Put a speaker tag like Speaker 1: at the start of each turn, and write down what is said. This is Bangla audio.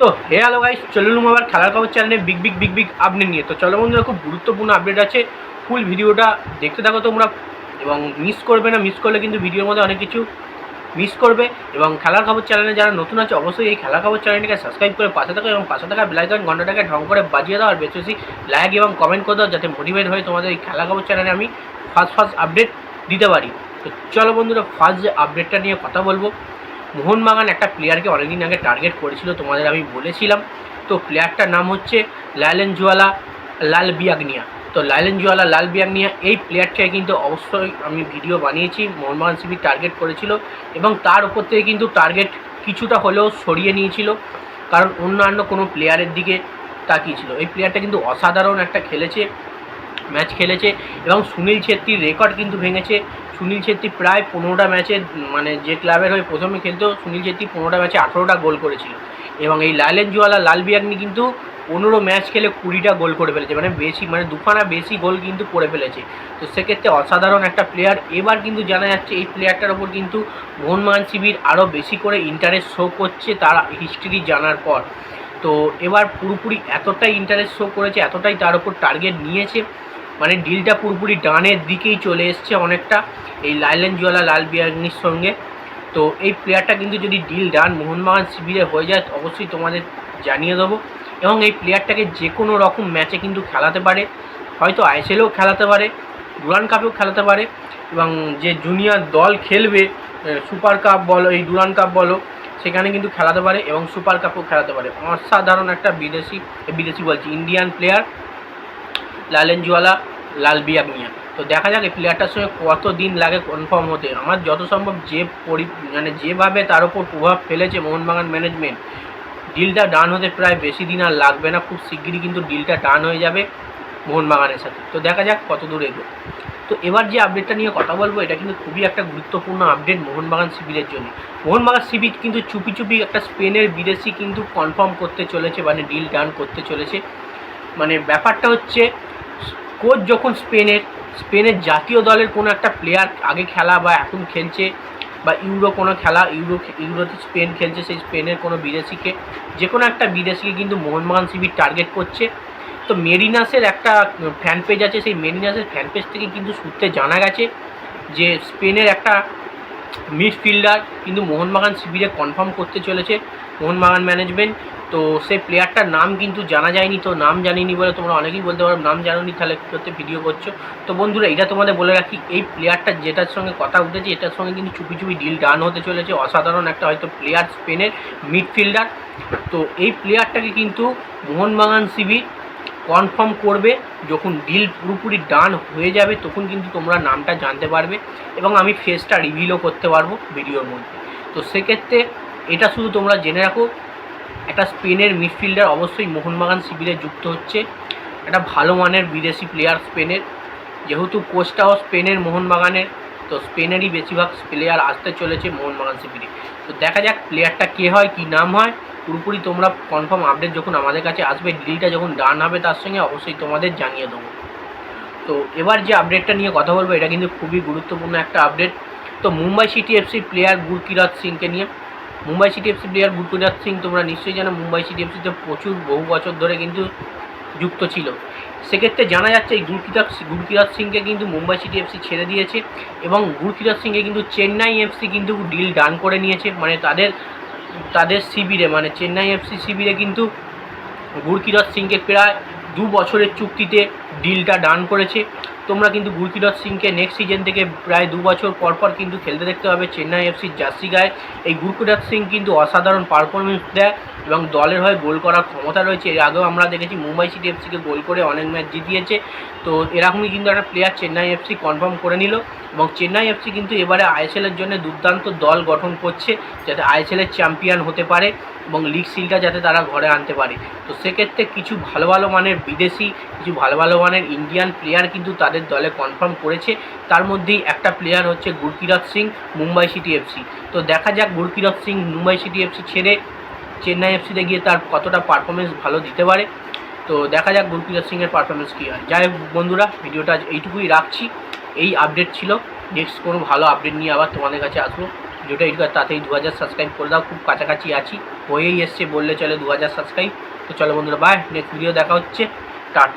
Speaker 1: তো হে হ্যালো গাইস চলুন আবার খেলার খবর চ্যানেলে big big big big update নিয়ে। তো চলো বন্ধুরা, খুব গুরুত্বপূর্ণ আপডেট আছে। ফুল ভিডিওটা দেখতে থাকো তোমরা এবং মিস করবে না। মিস করলে কিন্তু ভিডিওর মধ্যে অনেক কিছু মিস করবে। এবং খেলার খবর চ্যানেলে যারা নতুন আছে, অবশ্যই এই খেলার খবর চ্যানেলটিকে সাবস্ক্রাইব করে পাশে থাকো এবং পাশে থাকা বেলাইকন ঘন্টাটাকে ঢং করে বাজিয়ে দাও। আর বেশি লাইক এবং কমেন্ট করে দাও যাতে মোটিভেট হয়ে তোমাদের এই খেলা খবর চ্যানেলে আমি ফার্স্ট ফার্স্ট আপডেট দিতে পারি। তো চলো বন্ধুরা ফার্স্ট যে আপডেটটা নিয়ে কথা বলব। মোহনবাগান একটা প্লেয়ারকে অনেকদিন আগে টার্গেট করেছিল, তোমাদের আমি বলেছিলাম। তো প্লেয়ারটার নাম হচ্ছে লালেন জুয়ালা লাল বিয়াগনিয়া তো লালেন জুয়ালা লাল বিয়াগনিয়া এই প্লেয়ারটাকে কিন্তু অবশ্যই আমি ভিডিও বানিয়েছি, মোহনবাগান সিবি টার্গেট করেছিল এবং তার উপর থেকে কিন্তু টার্গেট কিছুটা হলেও সরিয়ে নিয়েছিল, কারণ অন্যান্য কোনো প্লেয়ারের দিকে তাকিয়েছিল। এই প্লেয়ারটা কিন্তু অসাধারণ একটা খেলেছে। ম্যাচ খেলেছে এবং সুনীল ছেত্রীর রেকর্ড কিন্তু ভেঙেছে। সুনীল ছেত্রী প্রায় পনেরোটা ম্যাচে মানে যে ক্লাবের হয়ে প্রথমে খেলতো, সুনীল ছেত্রী পনেরোটা ম্যাচে আঠেরোটা গোল করেছিল। এবং এই লালেন জুয়ালা লাল বিয়াগনি কিন্তু পনেরো ম্যাচ খেলে কুড়িটা গোল করে ফেলেছে। মানে বেশি মানে দুখানা বেশি গোল কিন্তু করে ফেলেছে। তো সেক্ষেত্রে অসাধারণ একটা প্লেয়ার এবার কিন্তু জানা যাচ্ছে এই প্লেয়ারটার ওপর কিন্তু মোহনবাগান শিবির আরও বেশি করে ইন্টারেস্ট শো করছে তার হিস্ট্রি জানার পর। তো এবার পুরোপুরি এতটাই ইন্টারেস্ট শো করেছে, এতটাই তার ওপর টার্গেট নিয়েছে। মানে ডিলটা পুরোপুরি ডানের দিকেই চলে এসছে অনেকটা, এই লাইলেন জুয়ালা লাল বিয়াগনির সঙ্গে। তো এই প্লেয়ারটা কিন্তু যদি ডিল ডান মোহনবাগান শিবিরে হয়ে যায়, অবশ্যই তোমাদের জানিয়ে দেবো। এবং এই প্লেয়ারটাকে যে কোনো রকম ম্যাচে কিন্তু খেলাতে পারে। হয়তো আইএসএলেও খেলাতে পারে ডুরান কাপেও খেলাতে পারে। এবং যে জুনিয়র দল খেলবে সুপার কাপ বলো, এই ডুরান কাপ বলো, সেখানে কিন্তু খেলাতে পারে এবং সুপার কাপও খেলাতে পারে। অসাধারণ একটা বিদেশি বিদেশি বলছি ইন্ডিয়ান প্লেয়ার লালেন জুয়ালা লাল বিয়াগনিয়া তো দেখা যাক এই প্লেয়ারটার সঙ্গে কত দিন লাগে কনফার্ম হতে। আমার যত সম্ভব যে পরি মানে যেভাবে তার উপর প্রভাব ফেলেছে মোহনবাগান ম্যানেজমেন্ট ডিলটা ডান হতে প্রায় বেশি দিন আর লাগবে না। খুব শিগগিরই কিন্তু ডিলটা ডান হয়ে যাবে মোহনবাগানের সাথে। তো দেখা যাক কত দূর এগোয়। তো এবার যে আপডেটটা নিয়ে কথা বলব, এটা কিন্তু খুবই একটা গুরুত্বপূর্ণ আপডেট মোহনবাগান শিবিরের জন্য। মোহনবাগান শিবির কিন্তু চুপি চুপি একটা স্পেনের বিদেশি কিন্তু কনফার্ম করতে চলেছে মানে ডিল ডান করতে চলেছে। মানে ব্যাপারটা হচ্ছে কোচ যখন স্পেনের স্পেনের জাতীয় দলের কোনো একটা প্লেয়ার আগে খেলা বা এখন খেলছে বা ইউরো কোনো খেলা, ইউরো, ইউরোতে স্পেন খেলছে সেই স্পেনের কোনো বিদেশিকে যে কোনো একটা বিদেশিকে কিন্তু মোহনবাগান শিবির টার্গেট করছে। তো মেরিনাসের একটা ফ্যান পেজ আছে, সেই মেরিনাসের ফ্যান পেজ থেকে কিন্তু সূত্রে জানা গেছে যে স্পেনের একটা মিডফিল্ডার কিন্তু মোহনবাগান শিবিরে কনফার্ম করতে চলেছে, মোহনবাগান ম্যানেজমেন্ট তো সেই প্লেয়ারটার নাম কিন্তু জানা যায়নি তো, নাম জানিনি বলে তোমরা অনেকেই বলতে পারো, নাম জানোনি তাহলে করতে ভিডিও করছ। তো বন্ধুরা এটা তোমাদের বলে রাখি, এই প্লেয়ারটা যেটার সঙ্গে কথা উঠেছে, এটার সঙ্গে কিন্তু চুপি চুপি ডিল ডান হতে চলেছে, অসাধারণ একটা হয়তো প্লেয়ার স্পেনের মিডফিল্ডার তো এই প্লেয়ারটাকে কিন্তু মোহনবাগান শিবির কনফার্ম করবে, যখন ডিল পুরোপুরি ডান হয়ে যাবে, তখন কিন্তু তোমরা নামটা জানতে পারবে এবং আমি ফেসটা রিভিলও করতে পারব ভিডিওর মধ্যে। তো সেক্ষেত্রে এটা শুধু তোমরা জেনে রাখো, একটা স্পেনের মিডফিল্ডার অবশ্যই মোহনবাগান শিবিরে যুক্ত হচ্ছে, একটা ভালো মানের বিদেশি প্লেয়ার স্পেনের। যেহেতু কোচটাও স্পেনের মোহনবাগানের তো স্পেনেরই বেশিরভাগ প্লেয়ার আসতে চলেছে মোহনবাগান শিবিরে তো দেখা যাক প্লেয়ারটা কে হয়, কি নাম হয়। পুরোপুরি তোমরা কনফার্ম আপডেট যখন আমাদের কাছে আসবে ডিলটা যখন ডান হবে তার সঙ্গে অবশ্যই তোমাদের জানিয়ে দেবো। তো এবার যে আপডেটটা নিয়ে কথা বলব, এটা কিন্তু খুবই গুরুত্বপূর্ণ একটা আপডেট তো Mumbai City FC player Gurkirat সিংকে নিয়ে, Mumbai City FC player Gurkirat Singh তোমরা নিশ্চয়ই জানো, মুম্বাই সিটি এফসিতে প্রচুর বহু বছর ধরে কিন্তু যুক্ত ছিল। সেক্ষেত্রে জানা যাচ্ছে এই গুরকিরাত গুরকিরাত সিংকে কিন্তু মুম্বাই সিটি এফসি ছেড়ে দিয়েছে এবং গুরকিরাত সিংকে কিন্তু চেন্নাই এফসি কিন্তু ডিল ডান করে নিয়েছে। মানে তাদের তাদের শিবিরে মানে চেন্নাই এফসি শিবিরে কিন্তু গুরকিরত সিংকে প্রায় দু বছরের চুক্তিতে ডিলটা ডান করেছে। তোমরা কিন্তু গুরকিরত সিংকে নেক্সট সিজন থেকে প্রায় দু বছর পর পর কিন্তু খেলতে দেখতে হবে চেন্নাই এফসির জার্সি গায়ে। এই গুরকিরত সিং কিন্তু অসাধারণ পারফরমেন্স দেয় এবং দলের হয়ে গোল করার ক্ষমতা রয়েছে। এর আগেও আমরা দেখেছি মুম্বাই সিটি এফসিকে গোল করে অনেক ম্যাচ জিতিয়েছে। তো এরকমই কিন্তু একটা প্লেয়ার চেন্নাই এফসি কনফার্ম করে নিল। এবং চেন্নাই এফসি কিন্তু এবারে আইএসএলের জন্য দুর্দান্ত দল গঠন করছে, যাতে আইএসএলের চ্যাম্পিয়ন হতে পারে এবং লিগ সিলটা যাতে তারা ঘরে আনতে পারে। তো সেক্ষেত্রে কিছু ভালো ভালো মানের বিদেশি, কিছু ভালো ভালো মানের ইন্ডিয়ান প্লেয়ার কিন্তু তাদের দলে কনফার্ম করেছে। তার মধ্যেই একটা প্লেয়ার হচ্ছে গুরকিরত সিং, মুম্বাই সিটি এফসি। তো দেখা যাক গুরকিরত সিং মুম্বাই সিটি এফসি ছেড়ে চেন্নাই এফসিতে গিয়ে তার কতটা পারফরমেন্স ভালো দিতে পারে। তো দেখা যাক গুরকিরত সিংয়ের পারফরমেন্স কী হয়। যাই বন্ধুরা, ভিডিওটা এইটুকুই রাখছি। এই আপডেট ছিল। নেক্সট কোনো ভালো আপডেট নিয়ে আবার তোমাদের কাছে আসব। যেটা এটা তাতেই দু হাজার সাবস্ক্রাইব করে দাও। খুব কাছাকাছি আছি। হয়েই এসছে বললে চলে দু হাজার সাবস্ক্রাইব তো চলো বন্ধুরা বাই নেক্সট ভিডিও দেখা হচ্ছে। টাটা।